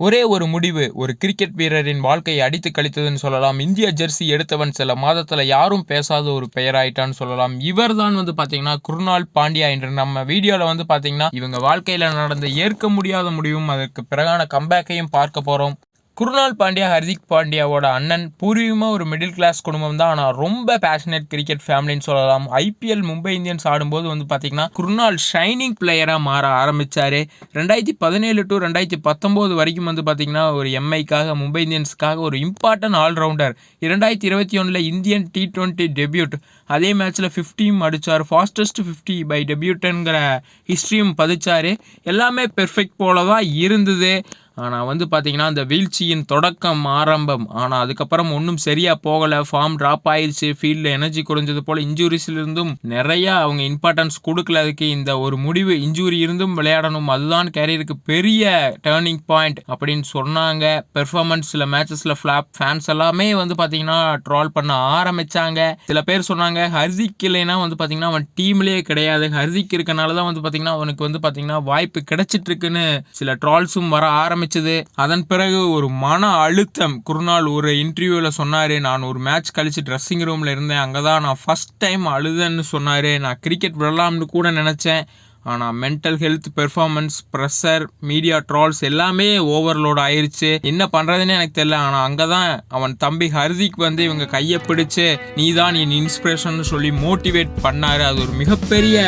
ஒரே ஒரு முடிவு ஒரு கிரிக்கெட் வீரரின் வாழ்க்கையை அடித்து கழித்ததுன்னு சொல்லலாம். இந்திய ஜெர்சி எடுத்தவன் சில மாதத்தில் யாரும் பேசாத ஒரு பெயராயிட்டான்னு சொல்லலாம். இவர் தான் வந்து பார்த்தீங்கன்னா குருநாள் பாண்டியா என்று நம்ம வீடியோவில் வந்து பார்த்தீங்கன்னா இவங்க வாழ்க்கையில் நடந்த ஏற்க முடியாத முடிவும் அதற்கு பிறகான கம்பேக்கையும் பார்க்க போகிறோம் குருநாள் பாண்டியா ஹர்திக் பாண்டியாவோட அண்ணன் பூர்வீகமாக ஒரு மிடில் கிளாஸ் குடும்பம் தான். ஆனால் ரொம்ப பேஷனேட் கிரிக்கெட் ஃபேமிலின்னு சொல்லலாம். ஐபிஎல் மும்பை இந்தியன்ஸ் ஆடும்போது வந்து பார்த்தீங்கன்னா குருநாள் ஷைனிங் பிளேயராக மாற ஆரம்பித்தார் ரெண்டாயிரத்தி பதினேழு டு ரெண்டாயிரத்தி பத்தொம்போது வரைக்கும் வந்து பார்த்தீங்கன்னா ஒரு எம்ஐக்காக மும்பை இந்தியன்ஸ்க்காக ஒரு இம்பார்ட்டன்ட் ஆல்ரவுண்டர் இரண்டாயிரத்தி இருபத்தி ஒன்றில் இந்தியன் டி ட்வெண்ட்டி டெபியூட் அதே மேட்ச்சில் ஃபிஃப்டியும் அடித்தார் ஃபாஸ்டஸ்ட் ஃபிஃப்டி பை டெபியூட்டுங்கிற ஹிஸ்ட்ரியும் பதிச்சார். எல்லாமே பெர்ஃபெக்ட் போல தான் இருந்தது. ஆனால் வந்து பார்த்தீங்கன்னா அந்த வீழ்ச்சியின் தொடக்கம் ஆரம்பம். ஆனால் அதுக்கப்புறம் ஒன்றும் சரியாக போகலை. ஃபார்ம் ட்ராப் ஆயிடுச்சு. ஃபீல்டில் எனர்ஜி குறைஞ்சது போல் இன்ஜூரிஸ்லேருந்தும் நிறையா அவங்க இம்பார்ட்டன்ஸ் கொடுக்கல. அதுக்கு இந்த ஒரு முடிவு இன்ஜூரி இருந்தும் விளையாடணும். அதுதான் கேரியருக்கு பெரிய டேர்னிங் பாயிண்ட் அப்படின்னு சொன்னாங்க. பெர்ஃபார்மன்ஸ் சில மேட்சஸில் ஃப்ளாப் ஃபேன்ஸ் எல்லாமே வந்து பார்த்தீங்கன்னா ட்ரால் பண்ண ஆரம்பித்தாங்க சில பேர் சொன்னாங்க ஹர்திக் இல்லைன்னா வந்து பார்த்தீங்கன்னா அவன் டீம்லேயே கிடையாது. ஹர்திக் இருக்கனால தான் வந்து பார்த்தீங்கன்னா அவனுக்கு வந்து பார்த்தீங்கன்னா வாய்ப்பு கிடைச்சிட்ருக்குன்னு சில ட்ரால்ஸும் வர ஆரம்பி ஆரம்பிச்சது. அதன் பிறகு ஒரு மன அழுத்தம். குருநாள் ஒரு இன்டர்வியூவில் சொன்னார் நான் ஒரு மேட்ச் கழித்து ட்ரெஸ்ஸிங் ரூமில் இருந்தேன். அங்கே தான் நான் ஃபஸ்ட் டைம் அழுதேன்னு சொன்னார். நான் கிரிக்கெட் விடலாம்னு கூட நினச்சேன். ஆனால் mental health performance pressure media trolls எல்லாமே ஓவர்லோட் ஆயிடுச்சு என்ன பண்ணுறதுன்னு எனக்கு தெரியல. ஆனால் அங்கே தான் அவன் தம்பி ஹர்திக் வந்து இவங்க கையை பிடிச்சு நீ தான் என் இன்ஸ்பிரேஷன் சொல்லி மோட்டிவேட் பண்ணார். அது ஒரு மிகப்பெரிய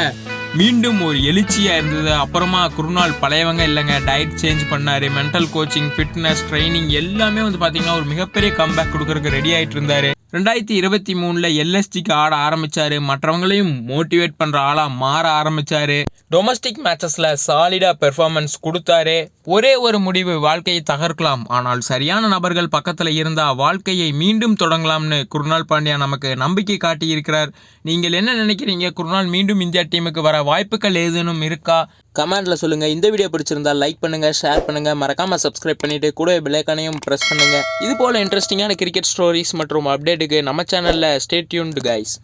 மீண்டும் ஒரு எழுச்சியாக இருந்தது. அப்புறமா குருநாள் பழையவங்க இல்லைங்க. டயட் சேஞ்ச் பண்ணார். மென்டல் கோச்சிங் ஃபிட்னஸ் ட்ரைனிங் எல்லாமே வந்து பார்த்தீங்கன்னா ஒரு மிகப்பெரிய கம்பேக் கொடுக்கறதுக்கு ரெடி ஆகிட்டு இருந்தார். ரெண்டாயிரத்தி இருபத்தி மூணில் எல்எஸ்டிக்கு ஆட ஆரம்பித்தார் மற்றவங்களையும் மோட்டிவேட் பண்ணுற ஆளாக மாற ஆரம்பித்தார் டொமஸ்டிக் மேட்சஸில் சாலிடாக பெர்ஃபார்மன்ஸ் கொடுத்தாரு. ஒரே ஒரு முடிவு வாழ்க்கையை தகர்க்கலாம். ஆனால் சரியான நபர்கள் பக்கத்தில் இருந்தால் வாழ்க்கையை மீண்டும் தொடங்கலாம்னு குருநாள் பாண்டியா நமக்கு நம்பிக்கை காட்டியிருக்கிறார். நீங்கள் என்ன நினைக்கிறீங்க? குருநாள் மீண்டும் இந்தியா டீமுக்கு வர வாய்ப்புகள் ஏதேனும் இருக்கா? கமெண்ட்டில் சொல்லுங்கள் இந்த வீடியோ பிடிச்சிருந்தா லைக் பண்ணுங்கள் ஷேர் பண்ணுங்கள் மறக்காமல் சப்ஸ்கிரைப் பண்ணிவிட்டு கூட பிளேக்கானையும் ப்ரெஸ் பண்ணுங்கள் இது போல் இன்ட்ரெஸ்டிங்கான கிரிக்கெட் ஸ்டோரிஸ் மற்றும் அப்டேட்டுக்கு நம்ம சேனலில் ஸ்டேட்யூன்டு கைஸ்